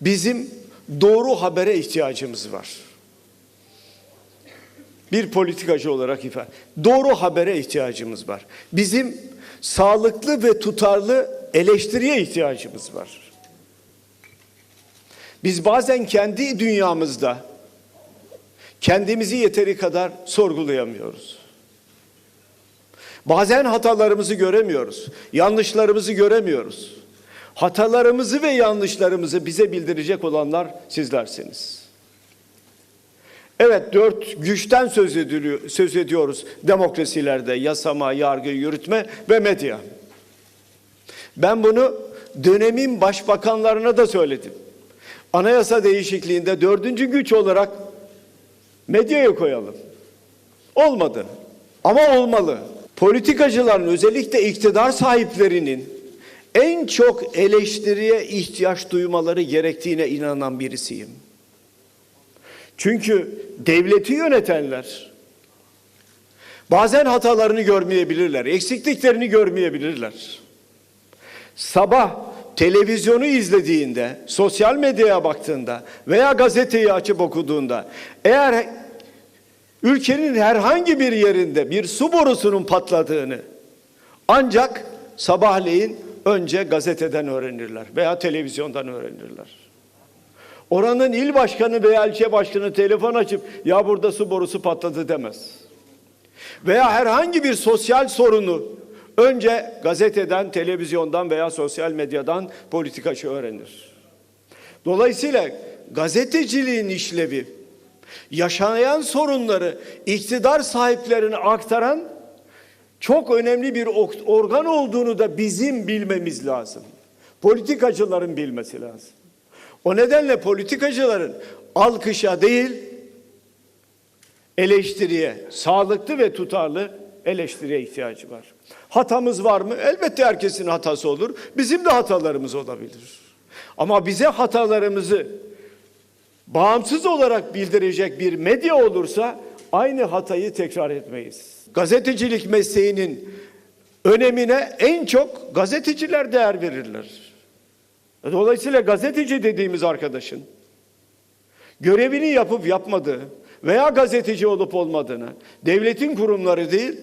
Bizim doğru habere ihtiyacımız var. Bir politikacı olarak ifade. Doğru habere ihtiyacımız var. Bizim sağlıklı ve tutarlı eleştiriye ihtiyacımız var. Biz bazen kendi dünyamızda kendimizi yeteri kadar sorgulayamıyoruz. Bazen hatalarımızı göremiyoruz. Yanlışlarımızı göremiyoruz. Hatalarımızı ve yanlışlarımızı bize bildirecek olanlar sizlersiniz. Evet dört güçten söz, ediliyor, söz ediyoruz demokrasilerde yasama, yargı, yürütme ve medya. Ben bunu dönemin başbakanlarına da söyledim. Anayasa değişikliğinde dördüncü güç olarak medyayı koyalım. Olmadı ama olmalı. Politikacıların özellikle iktidar sahiplerinin en çok eleştiriye ihtiyaç duymaları gerektiğine inanan birisiyim. Çünkü devleti yönetenler bazen hatalarını görmeyebilirler, eksikliklerini görmeyebilirler. Sabah televizyonu izlediğinde, sosyal medyaya baktığında veya gazeteyi açıp okuduğunda eğer ülkenin herhangi bir yerinde bir su borusunun patladığını ancak sabahleyin önce gazeteden öğrenirler veya televizyondan öğrenirler. Oranın il başkanı veya ilçe başkanı telefon açıp ya burada su borusu patladı demez. Veya herhangi bir sosyal sorunu önce gazeteden, televizyondan veya sosyal medyadan politikacı öğrenir. Dolayısıyla gazeteciliğin işlevi yaşayan sorunları iktidar sahiplerine aktaran çok önemli bir organ olduğunu da bizim bilmemiz lazım. Politikacıların bilmesi lazım. O nedenle politikacıların alkışa değil, eleştiriye, sağlıklı ve tutarlı eleştiriye ihtiyacı var. Hatamız var mı? Elbette herkesin hatası olur. Bizim de hatalarımız olabilir. Ama bize hatalarımızı bağımsız olarak bildirecek bir medya olursa aynı hatayı tekrar etmeyiz. Gazetecilik mesleğinin önemine en çok gazeteciler değer verirler. Dolayısıyla gazeteci dediğimiz arkadaşın görevini yapıp yapmadığı veya gazeteci olup olmadığını devletin kurumları değil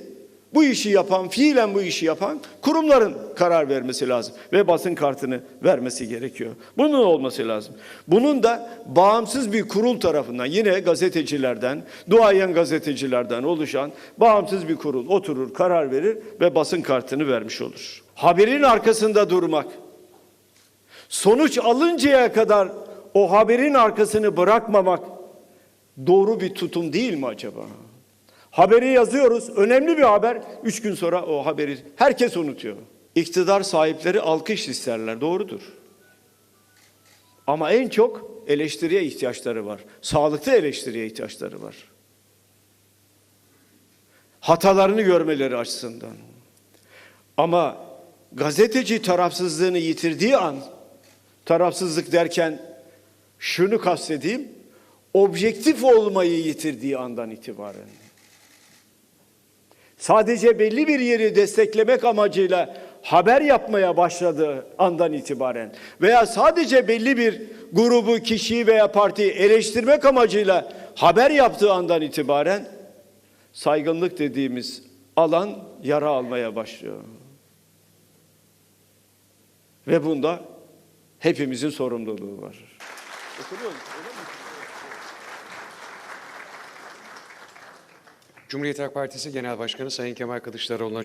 bu işi yapan, fiilen bu işi yapan kurumların karar vermesi lazım ve basın kartını vermesi gerekiyor. Bunun olması lazım. Bunun da bağımsız bir kurul tarafından yine gazetecilerden, duayen gazetecilerden oluşan bağımsız bir kurul oturur, karar verir ve basın kartını vermiş olur. Haberin arkasında durmak, sonuç alıncaya kadar o haberin arkasını bırakmamak doğru bir tutum değil mi acaba? Haberi yazıyoruz. Önemli bir haber. Üç gün sonra o haberi herkes unutuyor. İktidar sahipleri alkış isterler. Doğrudur. Ama en çok eleştiriye ihtiyaçları var. Sağlıklı eleştiriye ihtiyaçları var. Hatalarını görmeleri açısından. Ama gazeteci tarafsızlığını yitirdiği an, tarafsızlık derken şunu kastedeyim, objektif olmayı yitirdiği andan itibaren sadece belli bir yeri desteklemek amacıyla haber yapmaya başladığı andan itibaren veya sadece belli bir grubu, kişiyi veya partiyi eleştirmek amacıyla haber yaptığı andan itibaren saygınlık dediğimiz alan yara almaya başlıyor. Ve bunda hepimizin sorumluluğu var. Cumhuriyet Halk Partisi Genel Başkanı Sayın Kemal Kılıçdaroğlu'na